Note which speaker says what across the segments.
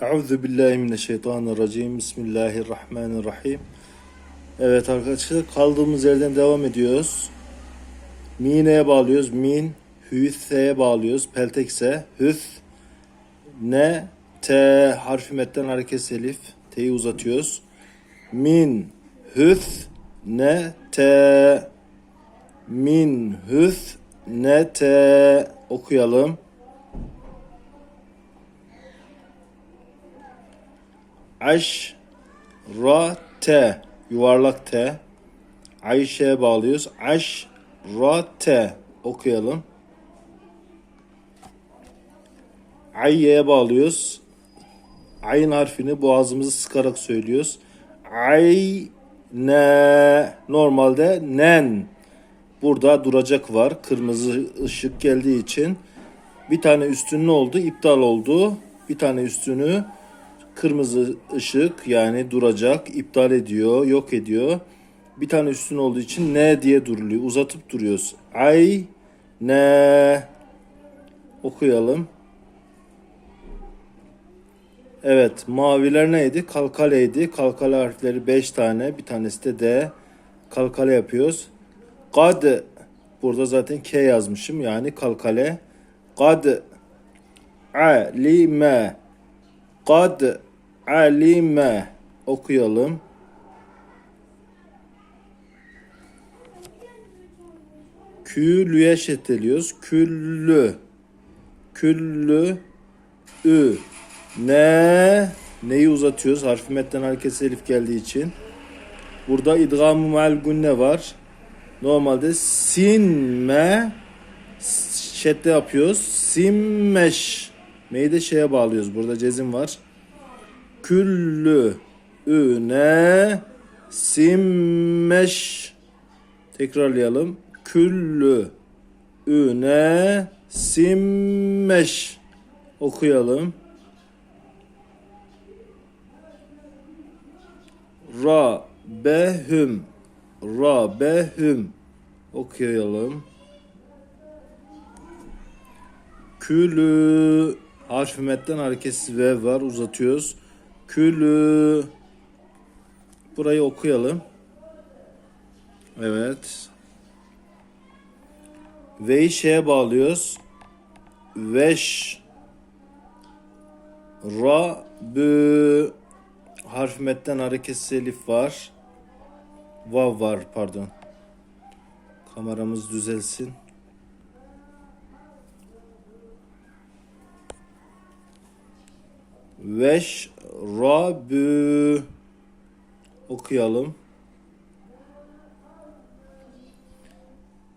Speaker 1: Euzu billahi mineşşeytanirracim. Bismillahirrahmanirrahim. Evet arkadaşlar kaldığımız yerden devam ediyoruz. Mine'ye bağlıyoruz. Min. Hüse'ye bağlıyoruz. Peltekse. Hüs. Ne. T harfi metten hareket elif. T'yi uzatıyoruz. Min. Hüs. Ne. T. Min. Hüs. Ne. T. Okuyalım. Aş ra te yuvarlak te Ayşe'ye bağlıyoruz. Aş ra te okuyalım. Ayye'ye bağlıyoruz. Ayın harfini boğazımızı sıkarak söylüyoruz. Ay ne normalde nen burada duracak var. Kırmızı ışık geldiği için bir tane üstünü oldu, iptal oldu. Bir tane üstünü kırmızı ışık yani duracak, iptal ediyor, yok ediyor. Bir tane üstün olduğu için ne diye duruluyor. Uzatıp duruyoruz. Ay ne okuyalım. Evet, maviler neydi? Kalkaleydi. Kalkale harfleri 5 tane. Bir tanesi de D. Kalkale yapıyoruz. Kad burada zaten K yazmışım. Yani kalkale. Kad alime Kad alime okuyalım. Küllüye şeddeliyoruz. Küllü. Küllü. Ü. Ne. Neyi uzatıyoruz? Harfi metten hareket elif geldiği için. Burada idgam-ı mal gunne var. Normalde sinme şedde yapıyoruz. Simmeş. Meyi de şeye bağlıyoruz. Burada cezim var. Küllü üne simmeş. Tekrarlayalım. Küllü üne simmeş. Okuyalım. Ra behüm. Ra behüm. Okuyalım. Külü harf metten hareketsiz V var uzatıyoruz. Külü burayı okuyalım. Evet. V'yi şeye bağlıyoruz. Veş Ra bü harf metten hareketsiz elif var. Vav var pardon. Kameramız düzelsin. Veş rabü okuyalım.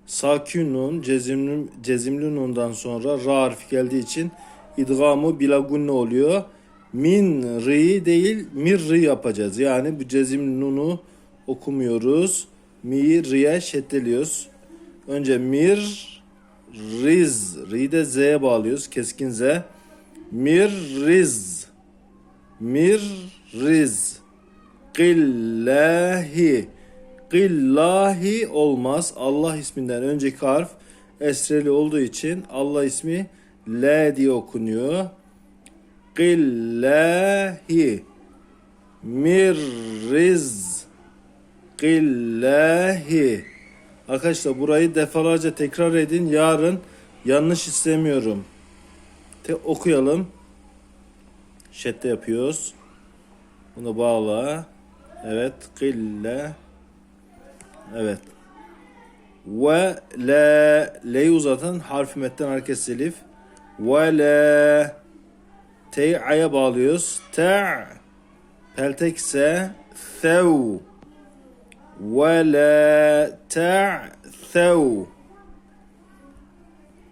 Speaker 1: Sakin nun cezimli, cezimli nundan sonra ra harfi geldiği için idgamı bilagunne oluyor. Min ri değil mir ri yapacağız. Yani bu cezimli nunu okumuyoruz. Mi ri'ye şeddeliyoruz. Önce mir riz ri de z'ye bağlıyoruz. Keskin z. Mir riz mir riz Gillahi Gillahi olmaz. Allah isminden önceki harf esreli olduğu için Allah ismi L diye okunuyor. Gillahi Mirriz Gillahi Arkadaşlar burayı defalarca tekrar edin. Yarın yanlış istemiyorum. Te okuyalım. Şedde yapıyoruz. Bunu bağla. Evet. Kille. Evet. Ve le le'yi uzatan harfi metten hareket elif. Ve le T'yi a'ya bağlıyoruz. Te' peltek ise thev ve le te' thev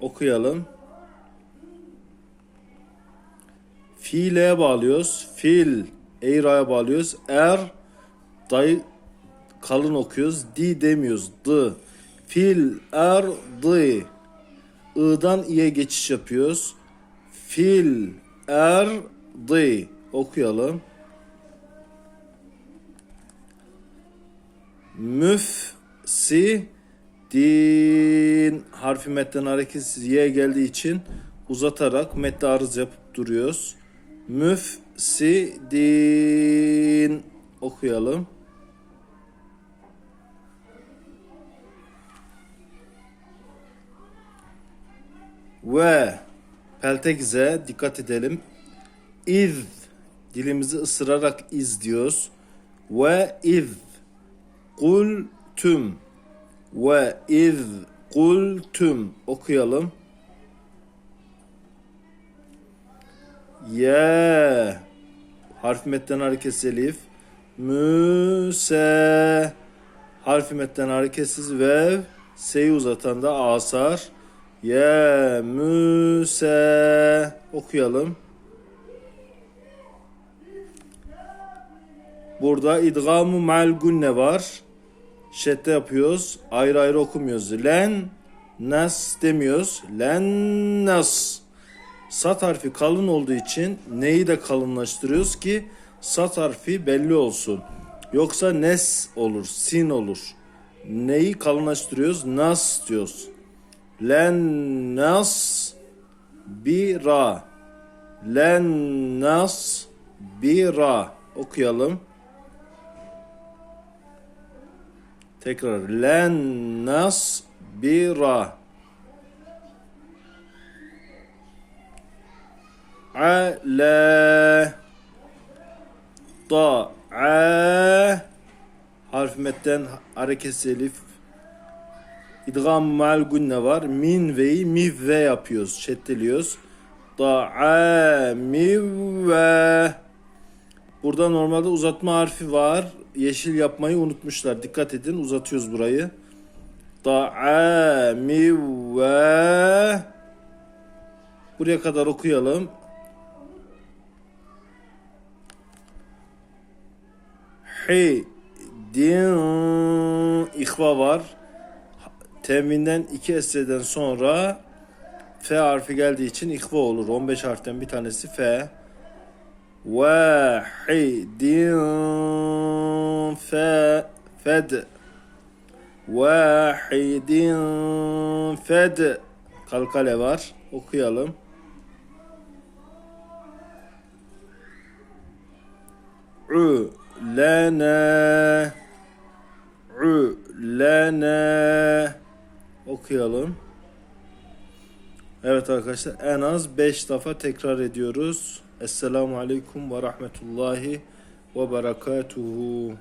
Speaker 1: okuyalım. Fiil'e bağlıyoruz. Fil eğraya bağlıyoruz. Er dayı kalın okuyoruz. Di demiyoruz. D. Fil er dı. I'dan i'ye geçiş yapıyoruz. Fil er dı. Okuyalım. Müf si din harfi metten hareketsiz y geldiği için uzatarak metne arız yapıp duruyoruz. Müfsidin. Okuyalım. Ve peltek Z dikkat edelim. İz dilimizi ısırarak iz diyoruz. Ve iz kul tüm ve iz kul tüm okuyalım. Ya harf metten hareketsiz elif. Müse harf metten hareketsiz vev. S'yi uzatan da asar. Ya müse okuyalım. Burada idgamı mal gunne var. Şedde yapıyoruz. Ayrı ayrı okumuyoruz. Len nas demiyoruz. Len nas. Sat harfi kalın olduğu için neyi de kalınlaştırıyoruz ki sat harfi belli olsun. Yoksa nes olur, sin olur. Neyi kalınlaştırıyoruz? Nas diyoruz. Len nas bira. Len nas bira. Okuyalım. Tekrar. Len nas bira. Ala da a harf metten hareketsiz elif idgam mal gunne var? Min ve'yi miv ve yapıyoruz şeddeliyoruz da a miv ve. Burada normalde uzatma harfi var. Yeşil yapmayı unutmuşlar. Dikkat edin uzatıyoruz burayı. Da a miv ve. Buraya kadar okuyalım Hi din ihva var. Temin'den iki esreden sonra F harfi geldiği için ihva olur. 15 harften bir tanesi F. Vahidin fe fed Vahidin fed kalkale var. Okuyalım. Ü lana ü lana okuyalım. Evet arkadaşlar en az 5 defa tekrar ediyoruz. Esselamu Aleyküm ve Rahmetullahi ve Berekatuhu.